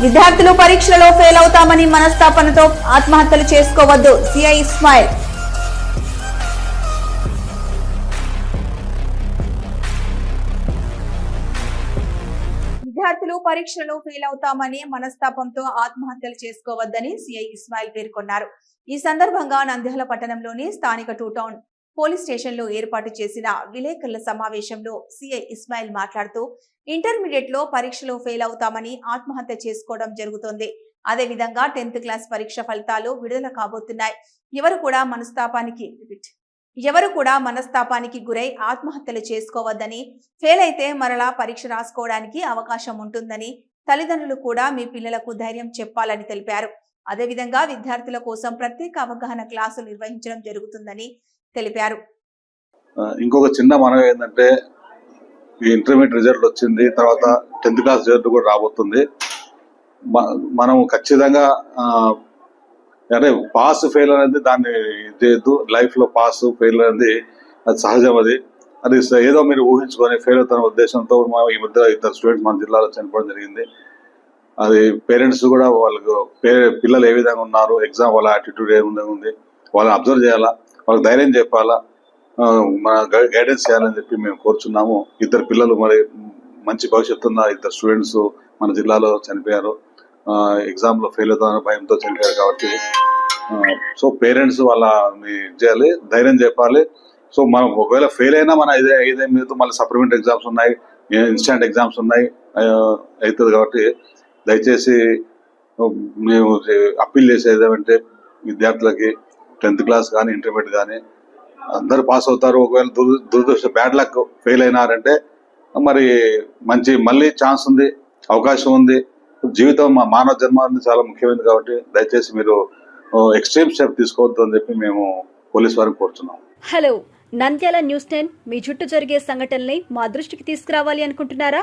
విద్యార్థులు పరీక్షలలో ఫెయిల్ అవుతామని మనస్తాపనతో ఆత్మహత్యలు చేసుకోవద్దు. సిఐ ఇస్మాయిల్. విద్యార్థులు పరీక్షలలో ఫెయిల్ అవుతామని మనస్తాపంతో ఆత్మహత్యలు చేసుకోవద్దని సిఐ ఇస్మాయిల్ పేర్కొన్నారు. ఈ సందర్భంగా నంద్యాల పట్టణంలోని స్థానిక టూ టౌన్ పోలీస్ స్టేషన్లో ఏర్పాటు చేసిన విలేకరుల సమావేశంలో సిఐ ఇస్మాయిల్ మాట్లాడుతూ ఇంటర్మీడియట్లో పరీక్షలో ఫెయిల్ అవుతామని ఆత్మహత్య చేసుకోవడం జరుగుతోంది. అదేవిధంగా టెన్త్ క్లాస్ పరీక్ష ఫలితాలు విడుదల కాబోతున్నాయి. ఎవరు కూడా మనస్తాపానికి ఎవరు కూడా మనస్తాపానికి గురై ఆత్మహత్యలు చేసుకోవద్దని ఫెయిల్ అయితే మరలా పరీక్ష రాసుకోవడానికి అవకాశం ఉంటుందని తల్లిదండ్రులు కూడా మీ పిల్లలకు ధైర్యం చెప్పాలని తెలిపారు. అదేవిధంగా విద్యార్థుల కోసం ప్రత్యేక అవగాహన క్లాసులు నిర్వహించడం జరుగుతుందని తెలిపారు. ఇంకొక చిన్న మనం ఏంటంటే ఈ ఇంటర్మీడియట్ రిజల్ట్ వచ్చింది తర్వాత టెన్త్ క్లాస్ రిజల్ట్ కూడా రాబోతుంది. మనం ఖచ్చితంగా అంటే పాస్ ఫెయిల్ అనేది దాన్ని ఇది చేయొద్దు లైఫ్లో పాస్ ఫెయిల్ అనేది అది సహజం అది. అది ఏదో మీరు ఊహించుకొని ఫెయిల్ అవుతున్న ఉద్దేశంతో ఈ మధ్య ఇద్దరు స్టూడెంట్స్ మన జిల్లాలో చనిపోవడం జరిగింది. అది పేరెంట్స్ కూడా వాళ్ళకు పే- పిల్లలు ఏ విధంగా ఉన్నారు ఎగ్జామ్ వాళ్ళ యాటిట్యూడ్ ఏ విధంగా ఉంది. వాళ్ళని అబ్జర్వ్ చేయాలా? వాళ్ళకి ధైర్యం చెప్పాలా? మన గైడెన్స్ చేయాలని చెప్పి మేము కోరుచున్నాము. ఇద్దరు పిల్లలు మరి మంచి భవిష్యత్తు ఉన్న ఇద్దరు స్టూడెంట్స్ మన జిల్లాలో చనిపోయారు. ఎగ్జామ్లో ఫెయిల్ అవుతామని భయంతో చనిపోయారు కాబట్టి సో పేరెంట్స్ వాళ్ళ ఇది చేయాలి ధైర్యం చెప్పాలి. సో మనం ఒకవేళ ఫెయిల్ అయినా మన ఇదే ఐదే మీద మళ్ళీ సప్లిమెంట్ ఎగ్జామ్స్ ఉన్నాయి ఇన్స్టాంట్ ఎగ్జామ్స్ ఉన్నాయి అవుతుంది కాబట్టి దయచేసి మేము అప్పీల్ చేసేదేమంటే విద్యార్థులకి టెన్త్ క్లాస్ కానీ ఇంటర్మీడియట్ కానీ అందరు పాస్ అవుతారు. ఒకవేళ దురదృష్ట బ్యాడ్ లక్ ఫెయిల్ అయినారంటే మరి మంచి మళ్ళీ ఛాన్స్ ఉంది అవకాశం ఉంది. జీవితం మా మానవ జన్మ చాలా ముఖ్యమైనది కాబట్టి దయచేసి మీరు ఎక్స్ట్రీమ్ స్టెప్ తీసుకోవద్దు అని చెప్పి మేము పోలీస్ వారికి కోరుతున్నాం హలో నంద్యాల న్యూస్ టెన్ మీ చుట్టూ జరిగే సంఘటనల్ని మా దృష్టికి తీసుకురావాలి అనుకుంటున్నారా?